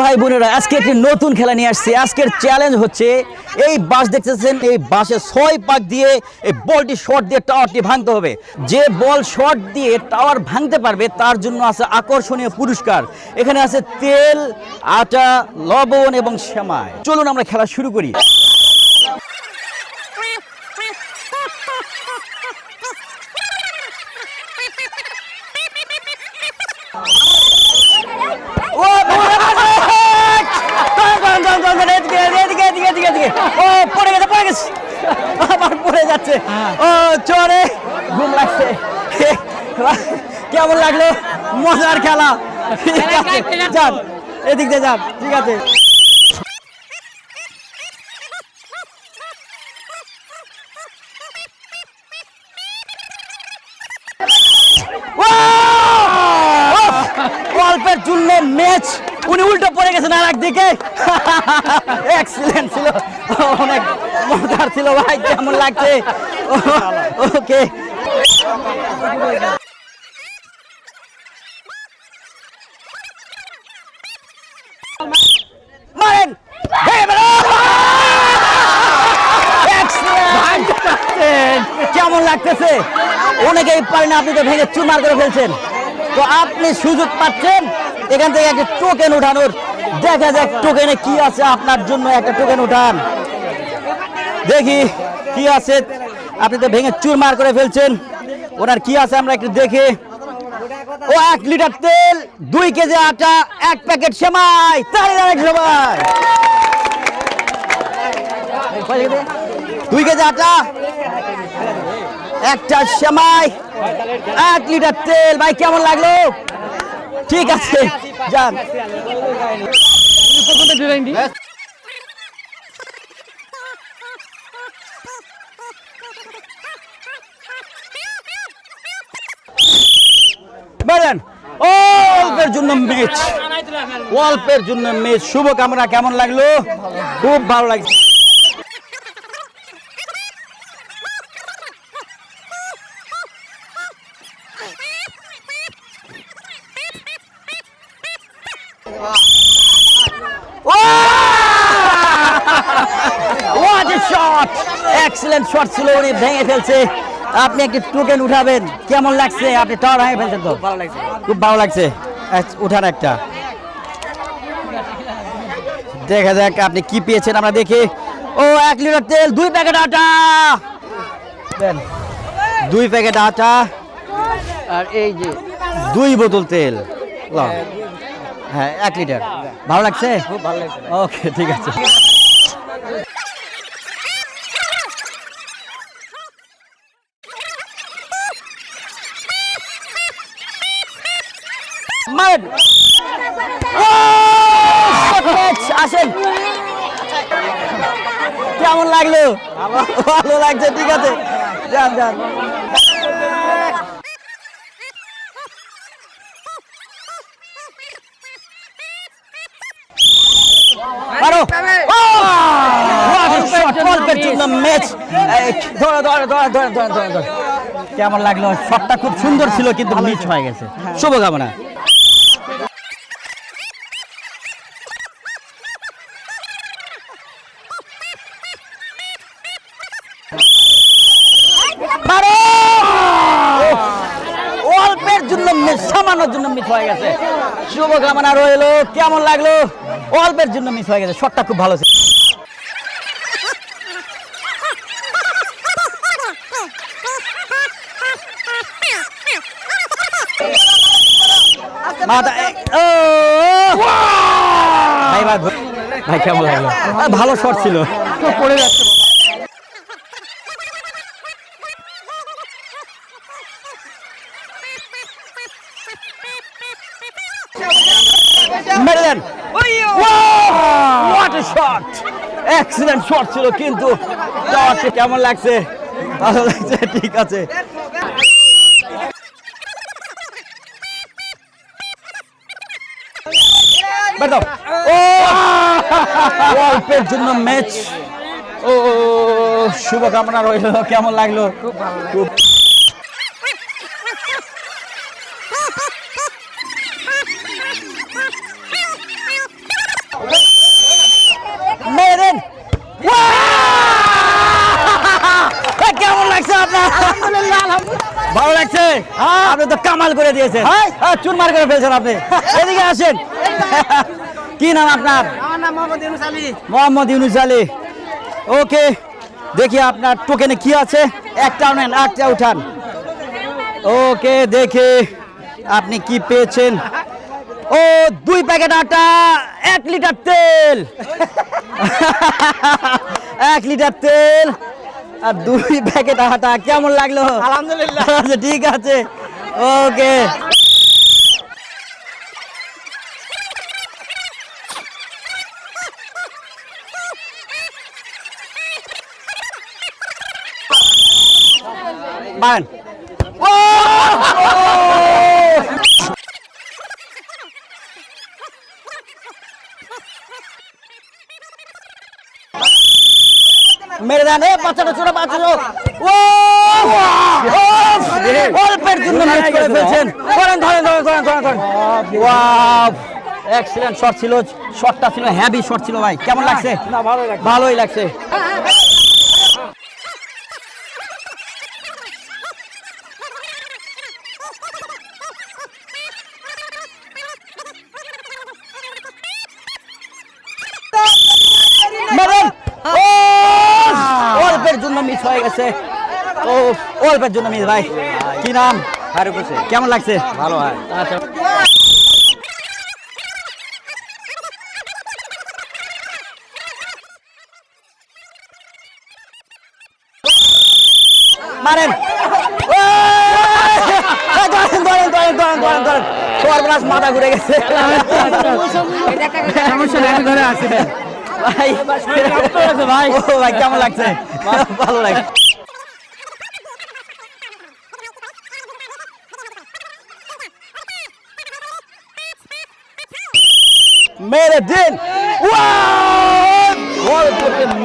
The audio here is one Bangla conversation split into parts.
ভাই বোনেরা, আজকে একটি নতুন খেলা নিয়ে আসছি। আজকের চ্যালেঞ্জ হচ্ছে, এই বাস দেখতেছেন, এই বাসে ছয় পাক দিয়ে এই বলটি শর্ট দিয়ে টাওয়ারটি ভাঙতে হবে। যে বল শর্ট দিয়ে টাওয়ার ভাঙতে পারবে, তার জন্য আছে আকর্ষণীয় পুরস্কার। এখানে আছে তেল, আটা, লবণ এবং শ্যামায় চলুন আমরা খেলা শুরু করি ও এদিকে এদিকে এদিকে এদিকে এদিকে ও পড়ে গেছে পড়ে গেছে। আবার পড়ে যাচ্ছে। ও চরে ঘুম লাগছে। কেমন লাগল? মজার খেলা। যান। এদিক দিয়ে যান ঠিক আছে। অল্পের জন্য ম্যাচ উনি উল্টো পড়ে গেছেন আর একদিকে এক্সিলেন্ট ছিল। অনেক মজার ছিল ভাই, কেমন লাগছে? ওকে! কেমন লাগতেছে? অনেকেই পারেন আপনি তো ভেঙে চুরমার করে ফেলছেন। তো আপনি সুযোগ পাচ্ছেন। এখান থেকে একটা টোকেন উঠানোর। দেখা যাক টোকেনে কি আছে আপনার জন্য একটা টোকেন উঠান। দেখি কি আছে। আপনি তো ভেঙে চুরমার করে ফেলছেন। ওনার কি আছে আমরা একটু দেখে। ও, এক লিটার তেল, দুই কেজি আটা, এক প্যাকেট সেমাই। এক সবাই। দুই কেজি আটা, একটা সেমাই, এক লিটার তেল। ভাই, কেমন লাগল? ঠিক আছে যান। বলেন অল্পের জন্য ম্যাচ অল্পের জন্য ম্যাচ শুভকামনা কেমন লাগল? খুব ভালো লাগছে। Excellent shot ছিল উনি ভেঙে ফেলছে। আপনি একটি টোকেন উঠাবেন। কেমন লাগছে? আপনি টাওয়ার ভেঙে ফেলছেন তো? ভালো লাগছে। খুব ভালো লাগছে। আচ্ছা, উঠান একটা। দেখা যাক আপনি কি পেয়েছেন আমরা দেখি। ও এক লিটার তেল দুই প্যাকেট আটা। দেন দুই প্যাকেট আটা আর এই যে দুই বোতল তেল। হ্যাঁ এক লিটার। ভালো লাগছে? খুব ভালো লাগছে। ওকে ঠিক আছে। Match, আসেন। কেমন লাগল? ভালো লাগছে ঠিক আছে। যান যান। পারো। কেমন লাগল? শটটা খুব সুন্দর ছিল কিন্তু মিস হয়ে গেছে। শুভকামনা পারো অল্পের জন্য মিস সামান্যর জন্য মিস হয়ে গেছে শুভকামনা রইল কেমন লাগল? অল্পের জন্য মিস হয়ে গেছে। শটটা খুব ভালো ছিল। ও! ভাই কেমন লাগল? ভালো শট ছিল। পড়ে যাচ্ছে মেরে দেন what a shot excellent shot ছিল কিন্তু শটটা কেমন লাগছে ভালো লাগছে ঠিক আছে অল্পের জন্য ম্যাচ ও শুভকামনা রইল কেমন লাগল খুব ভালো লাগছে আপনি তো কামাল করে দিয়েছেন। হ্যাঁ, চুরমার করে ফেলছেন আপনি। এদিকে আসেন। কি নাম আপনার? মোহাম্মদ ইউনুস আলী। ওকে দেখি আপনার টোকেনে কি আছে। একটা নেন একটা উঠান। ওকে দেখে আপনি কি পেয়েছেন। ও দুই প্যাকেট আটা এক লিটার তেল। এক লিটার তেল। আর দুই প্যাকেট আটা কেমন লাগল? আলহামদুলিল্লাহ। আচ্ছা ঠিক আছে। ওকে। বান মেরে দেন। এ বাচ্চাটা ছোট বাচ্চা ও! অল্পের জন্য করে ফেলছেন। করেন ধরেন ধরেন ধরেন ধরেন ধরেন। ওয়াও এক্সিলেন্ট শট ছিল। শটটা ছিল হেভি শট ছিল ভাই। কেমন লাগছে। ভালোই লাগছে মেরেন ও অল্পের জন্য মিস হয়ে গেছে। ও অল্পের জন্য মিস ভাই। কি নাম? হোসেন কেমন লাগছে? ভালো হয় আচ্ছা। মারেন। মাথা ঘুরে গেছে। সমস্যা ঘরে আছি। কেমন লাগছে? মেরে দিন।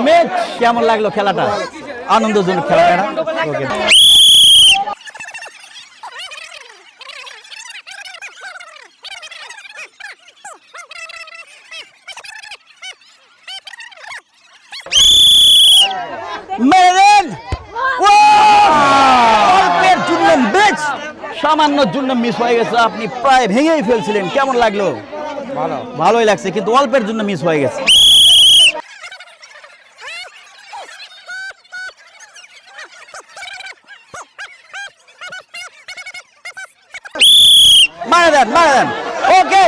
ম্যাচ কেমন লাগল খেলাটা? আনন্দজনক খেলাটা মেরে দিন অল্পের জন্য ম্যাচ সামান্য জন্য মিস হয়ে গেছে। আপনি প্রায় ভেঙেই ফেলছিলেন। কেমন লাগল? ভালো। ভালোই লাগছে কিন্তু অল্পের জন্য মিস হয়ে গেছে। মারা দেন মারা দেন। ওকে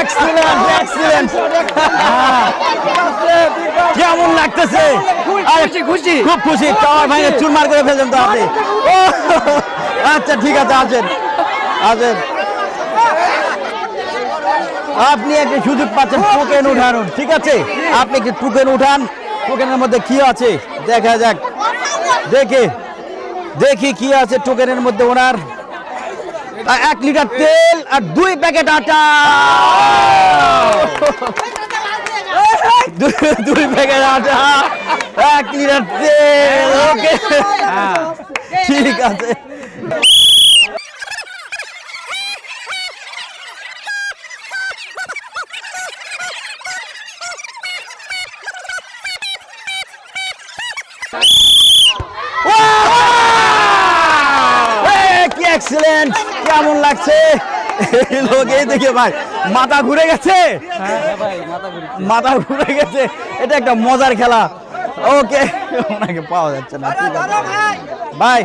এক্সিলেন্ট এক্সিলেন্ট কেমন লাগতেছে? খুশি খুশি খুব খুশি। টাওয়ার ভাঙে চুরমার করে ফেলছেন তো আপনি। আচ্ছা ঠিক আছে আছেন আছেন আপনি একটি সুযোগ পাচ্ছেন টোকেন উঠানোর ঠিক আছে? আপনি একটি টোকেন উঠান। টোকেনের মধ্যে কি আছে? দেখা যাক। দেখে দেখি কি আছে টোকেনের মধ্যে ওনার। এক লিটার তেল আর দুই প্যাকেট আটা। দুই- প্যাকেট আটা, এক লিটার তেল, ওকে। ঠিক আছে কি এক্সিলেন্ট কেমন লাগছে? লোক এই দেখে ভাই, মাথা ঘুরে গেছে? মাথা ঘুরে গেছে। এটা একটা মজার খেলা। ওকে ওনাকে পাওয়া যাচ্ছে না ভাই,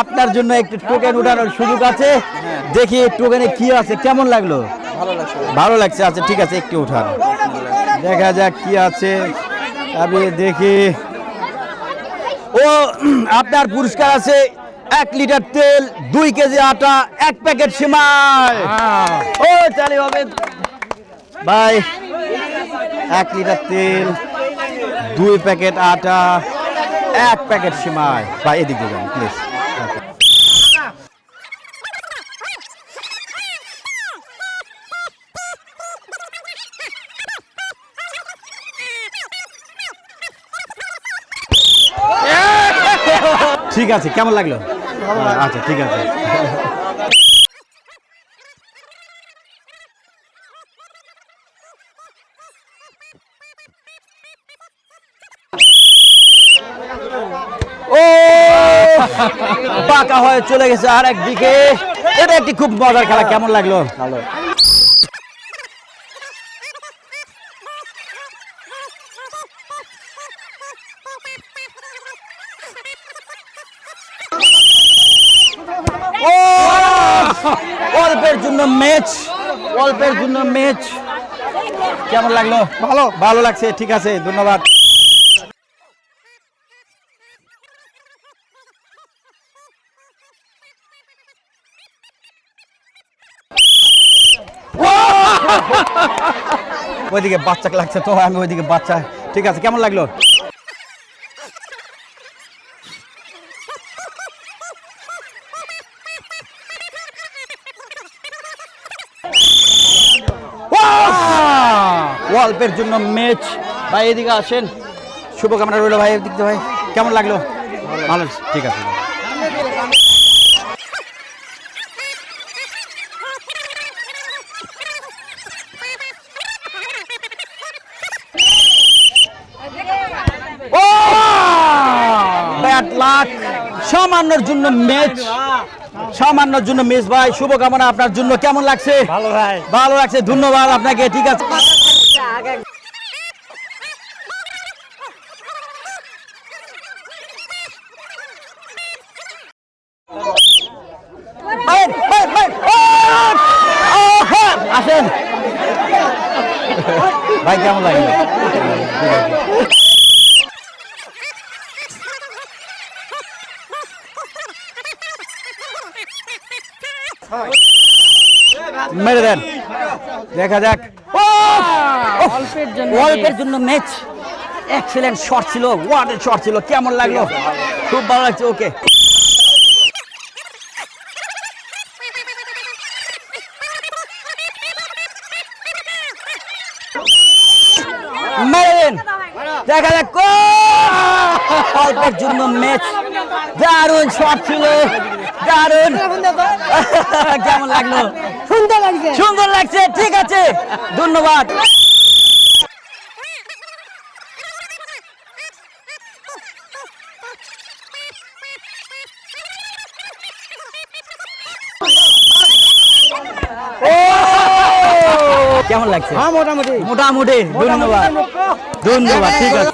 আপনার জন্য একটু টোকেন উঠানোর সুযোগ আছে। দেখি টোকেনে কি আছে, কেমন লাগল? ভালো লাগছে আচ্ছা ঠিক আছে, একটু উঠান। দেখা যাক কি আছে। আমি দেখি। ও, আপনার পুরস্কার আছে। এক লিটার তেল দুই কেজি আটা এক প্যাকেট সিমাই। ও চালি হবে ভাই এক লিটার তেল দুই প্যাকেট আটা এক প্যাকেট সিমাই। ভাই এদিকে যান প্লিজ ঠিক আছে কেমন লাগল? হ্যাঁ, আচ্ছা ঠিক আছে। ও! পাকা হয়ে চলে গেছে আর একদিকে এটা একটি খুব মজার খেলা কেমন লাগল? ভালো। জন্য ম্যাচ অল্পের জন্য ম্যাচ কেমন লাগল? ভালো। ভালো লাগছে ঠিক আছে ধন্যবাদ। ওইদিকে বাচ্চা লাগছে তো আমি ওইদিকে বাচ্চা। ঠিক আছে কেমন লাগল? অল্পের জন্য ম্যাচ ভাই এদিকে আসেন। শুভকামনা রইল ভাই এদিক ভাই। কেমন লাগল? ভালো ঠিক আছে। সামান্যর জন্য ম্যাচ সামান্যর জন্য ম্যাচ ভাই। শুভকামনা আপনার জন্য। কেমন লাগছে? ভালো ভাই। ভালো লাগছে। ধন্যবাদ আপনাকে। ঠিক আছে বাইর, বাইর, বাইর। ও! ও, হ্যাঁ, আসেন ভাই কেমন লাগল? মেরে দেন। দেখা যাক! অল্পের জন্য অল্পের জন্য ম্যাচ এক্সেলেন্ট শট ছিল ওয়ার্ডের শট ছিল। কেমন লাগল? খুব ভালো লাগছে ওকে মেরে দেন দেখা যাক অল্পের জন্য ম্যাচ দারুণ শট ছিল। দারুণ। কেমন লাগল? সুন্দর লাগছে। সুন্দর লাগছে ঠিক আছে। ধন্যবাদ! কেমন লাগছে? হ্যাঁ মোটামুটি। মোটামুটি ধন্যবাদ। ধন্যবাদ ঠিক আছে!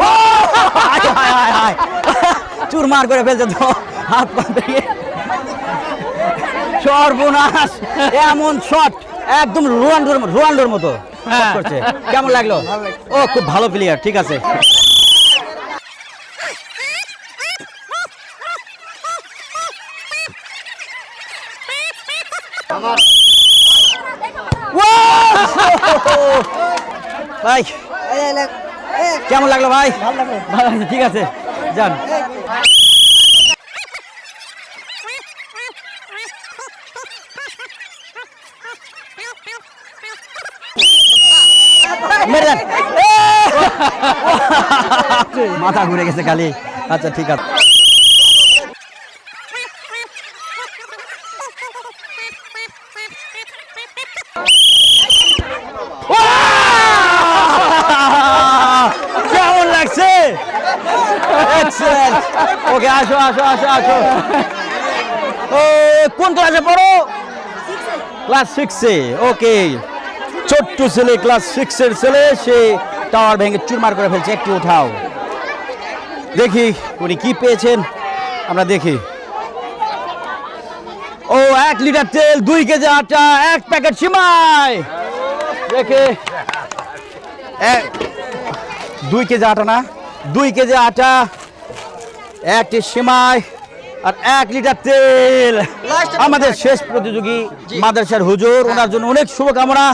হায়, হায়, হায়, হায়। চুরমার করে ফেলছে তো হাত পা সর্বনাশ এমন শট একদম রোনাল্ডোর মতো- রোনাল্ডোর মতো করছে। কেমন লাগল? ও খুব ভালো প্লেয়ার ঠিক আছে। ভাই কেমন লাগল ভাই? ভালো লাগছে ঠিক আছে যান। মাথা ঘুরে গেছে খালি। আচ্ছা ঠিক আছে কেমন লাগছে এক্সেলেন্ট ওকে আসো আসো আসো আসো। ও কোন ক্লাসে পড়ো? ক্লাস সিক্সে ওকে। ছোট্ট ছেলে ক্লাস সিক্সের ছেলে, সে টাওয়ার ভেঙে চুরমার করে ফেলছে। একটু উঠাও। দেখি উনি কি পেয়েছেন। আমরা দেখি। ও, এক লিটার তেল, দুই কেজি আটা, এক প্যাকেট সিমাই। দেখে। দুই কেজি আটা না? দুই কেজি আটা একটি সিমাই আর এক লিটার তেল আমাদের শেষ প্রতিযোগী মাদ্রাসার হুজুর ওনার জন্য অনেক শুভকামনা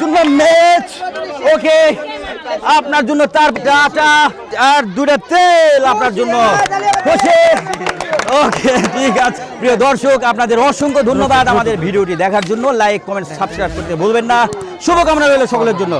জন্য ম্যাচ ওকে আপনার জন্য তার আটা আর দুটা তেল আপনার জন্য খুশি ওকে, ঠিক আছে। প্রিয় দর্শক, আপনাদের অসংখ্য ধন্যবাদ আমাদের ভিডিওটি দেখার জন্য। লাইক কমেন্ট সাবস্ক্রাইব করতে ভুলবেন না। শুভকামনা রইল সকলের জন্য।